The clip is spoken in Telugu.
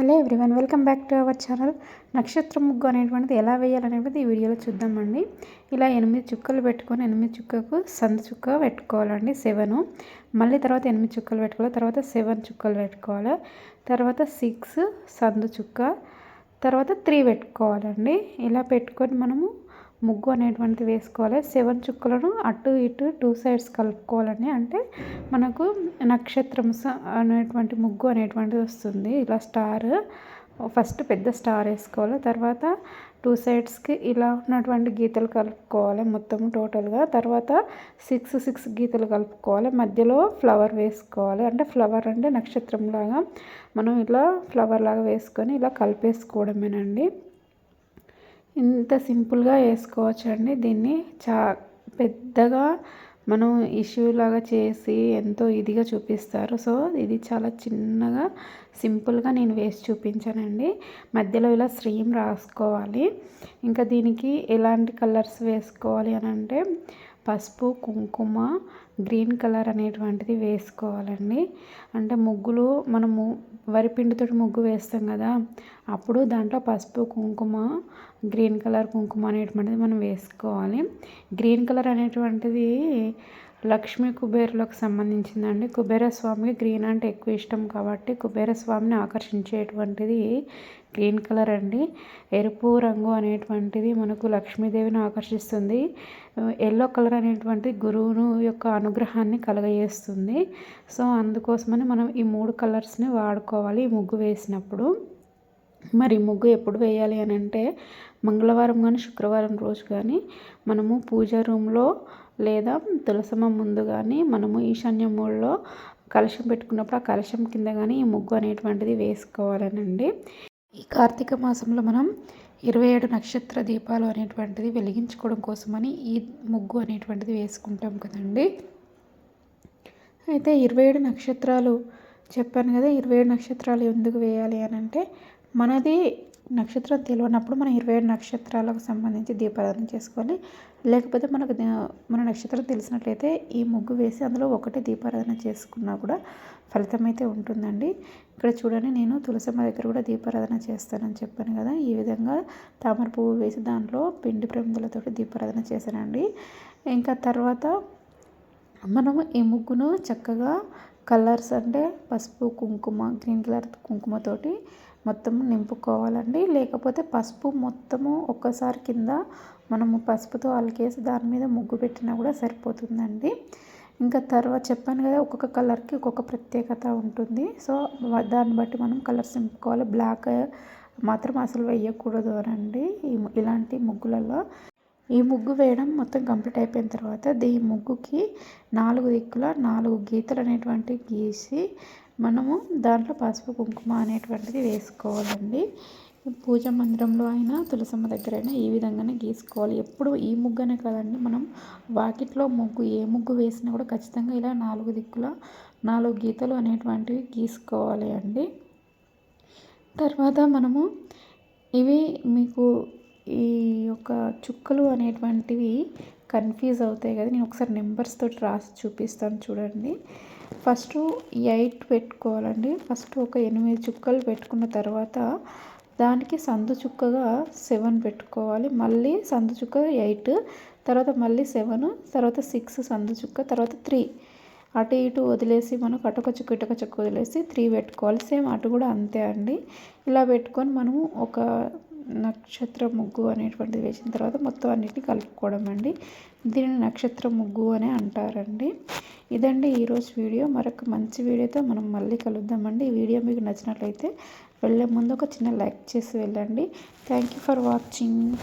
Hello everyone welcome back to our channel. నక్షత్ర ముగ్గు అనేటువంటిది ఎలా వేయాలనేది ఈ వీడియోలో చూద్దామండి. ఇలా ఎనిమిది చుక్కలు పెట్టుకొని ఎనిమిది చుక్కకు సందు చుక్క పెట్టుకోవాలండి సెవెన్. మళ్ళీ తర్వాత ఎనిమిది చుక్కలు పెట్టుకోవాలి తర్వాత సెవెన్ చుక్కలు పెట్టుకోవాలి తర్వాత సిక్స్ సందు చుక్క తర్వాత త్రీ పెట్టుకోవాలండి. ఇలా పెట్టుకొని మనము ముగ్గు అనేటువంటిది వేసుకోవాలి. సెవెన్ చుక్కలను అటు ఇటు టూ సైడ్స్ కలుపుకోవాలని. అంటే మనకు నక్షత్రం అనేటువంటి ముగ్గు అనేటువంటిది వస్తుంది. ఇలా స్టార్ ఫస్ట్ పెద్ద స్టార్ వేసుకోవాలి. తర్వాత టూ సైడ్స్కి ఇలా ఉన్నటువంటి గీతలు కలుపుకోవాలి మొత్తం టోటల్గా. తర్వాత సిక్స్ సిక్స్ గీతలు కలుపుకోవాలి. మధ్యలో ఫ్లవర్ వేసుకోవాలి. అంటే ఫ్లవర్ అంటే నక్షత్రం లాగా మనం ఇలా ఫ్లవర్ లాగా వేసుకొని ఇలా కలిపేసుకోవడమేనండి. ఇంత సింపుల్గా వేసుకోవచ్చు అండి దీన్ని చా పెద్దగా మనం ఇష్యూ లాగా చేసి ఎంతో ఇదిగా చూపిస్తారు. సో ఇది చాలా చిన్నగా సింపుల్గా నేను వేసి చూపించానండి. మధ్యలో ఇలా స్ట్రీమ్ రాసుకోవాలి. ఇంకా దీనికి ఎలాంటి కలర్స్ వేసుకోవాలి అని అంటే పసుపు కుంకుమ గ్రీన్ కలర్ అనేటువంటిది వేసుకోవాలండి. అంటే ముగ్గులు మనము వరిపిండితో ముగ్గు వేస్తాం కదా అప్పుడు దాంట్లో పసుపు కుంకుమ గ్రీన్ కలర్ కుంకుమ అనేటువంటిది మనం వేసుకోవాలి. గ్రీన్ కలర్ అనేటువంటిది లక్ష్మీ కుబేరులకు సంబంధించిందండి. కుబేరస్వామికి గ్రీన్ అంటే ఎక్కువ ఇష్టం కాబట్టి కుబేరస్వామిని ఆకర్షించేటువంటిది గ్రీన్ కలర్ అండి. ఎరుపు రంగు అనేటువంటిది మనకు లక్ష్మీదేవిని ఆకర్షిస్తుంది. ఎల్లో కలర్ అనేటువంటిది గురువును యొక్క అనుగ్రహాన్ని కలగజేస్తుంది. సో అందుకోసమని మనం ఈ మూడు కలర్స్ని వాడుకోవాలి ఈ ముగ్గు వేసినప్పుడు. మరి ముగ్గు ఎప్పుడు వేయాలి అని అంటే మంగళవారం కానీ శుక్రవారం రోజు కానీ మనము పూజ రూమ్లో లేదా తులసమ్మ ముందు కానీ మనము ఈశాన్య మూలలో కలశం పెట్టుకున్నప్పుడు ఆ కలశం కింద కానీ ఈ ముగ్గు అనేటువంటిది వేసుకోవాలనండి. ఈ కార్తీక మాసంలో మనం ఇరవై ఏడు నక్షత్ర దీపాలు అనేటువంటిది వెలిగించుకోవడం కోసమని ఈ ముగ్గు అనేటువంటిది వేసుకుంటాం కదండి. అయితే ఇరవై ఏడు నక్షత్రాలు చెప్పాను కదా ఇరవై ఏడు నక్షత్రాలు ఎందుకు వేయాలి అని అంటే మనది నక్షత్రం తెలియనప్పుడు మనం ఇరవై ఏడు నక్షత్రాలకు సంబంధించి దీపారాధన చేసుకోవాలి. లేకపోతే మనకు మన నక్షత్రం తెలిసినట్లయితే ఈ ముగ్గు వేసి అందులో ఒకటే దీపారాధన చేసుకున్నా కూడా ఫలితం అయితే ఉంటుందండి. ఇక్కడ చూడండి నేను తులసమ్మ దగ్గర కూడా దీపారాధన చేస్తానని చెప్పాను కదా. ఈ విధంగా తామర పువ్వు వేసి దాంట్లో పిండి ప్రమిదలతో దీపారాధన చేశానండి. ఇంకా తర్వాత మనము ఈ ముగ్గును చక్కగా కలర్స్ అంటే పసుపు కుంకుమ గ్రీన్ కలర్ కుంకుమతోటి మొత్తం నింపుకోవాలండి. లేకపోతే పసుపు మొత్తము ఒక్కసారి కింద మనము పసుపుతో అలికేసి దాని మీద ముగ్గు పెట్టినా కూడా సరిపోతుందండి. ఇంకా తర్వాత చెప్పాను కదా ఒక్కొక్క కలర్కి ఒక్కొక్క ప్రత్యేకత ఉంటుంది. సో దాన్ని బట్టి మనం కలర్స్ నింపుకోవాలి. బ్లాక్ మాత్రం అసలు వేయకూడదు అనండి. ఇలాంటి ముగ్గులలో ఈ ముగ్గు వేయడం మొత్తం కంప్లీట్ అయిపోయిన తర్వాత ఈ ముగ్గుకి నాలుగు దిక్కుల నాలుగు గీతలు అనేటువంటివి గీసి మనము దాంట్లో పసుపు కుంకుమ అనేటువంటిది వేసుకోవాలండి. పూజ మందిరంలో అయినా తులసమ్మ దగ్గర అయినా ఈ విధంగానే గీసుకోవాలి. ఎప్పుడు ఈ ముగ్గునే కదండి మనం వాకిట్లో ముగ్గు ఏ ముగ్గు వేసినా కూడా ఖచ్చితంగా ఇలా నాలుగు దిక్కుల నాలుగు గీతలు అనేటువంటివి గీసుకోవాలి అండి. తర్వాత మనము ఇవి మీకు ఈ యొక్క చుక్కలు అనేటువంటివి కన్ఫ్యూజ్ అవుతాయి కదా. నేను ఒకసారి నెంబర్స్తో రాసి చూపిస్తాను చూడండి. ఫస్ట్ ఎయిట్ పెట్టుకోవాలండి. ఫస్ట్ ఒక ఎనిమిది చుక్కలు పెట్టుకున్న తర్వాత దానికి సందు చుక్కగా సెవెన్ పెట్టుకోవాలి. మళ్ళీ సందు చుక్క ఎయిట్ తర్వాత మళ్ళీ సెవెన్ తర్వాత సిక్స్ సందు చుక్క తర్వాత త్రీ అటు ఇటు వదిలేసి మనం అటొక చుక్క ఇటొక చుక్క వదిలేసి త్రీ పెట్టుకోవాలి. సేమ్ అటు కూడా అంతే అండి. ఇలా పెట్టుకొని మనము ఒక నక్షత్ర ముగ్గు అనేటువంటిది వేసిన తర్వాత మొత్తం అన్నిటిని కలుపుకోవడం అండి. దీనిని నక్షత్ర ముగ్గు అని అంటారండి. ఇదండి ఈరోజు వీడియో. మరొక మంచి వీడియోతో మనం మళ్ళీ కలుద్దామండి ఈ వీడియో మీకు నచ్చినట్లయితే వెళ్ళే ముందు ఒక చిన్న లైక్ చేసి వెళ్ళండి. Thank you for watching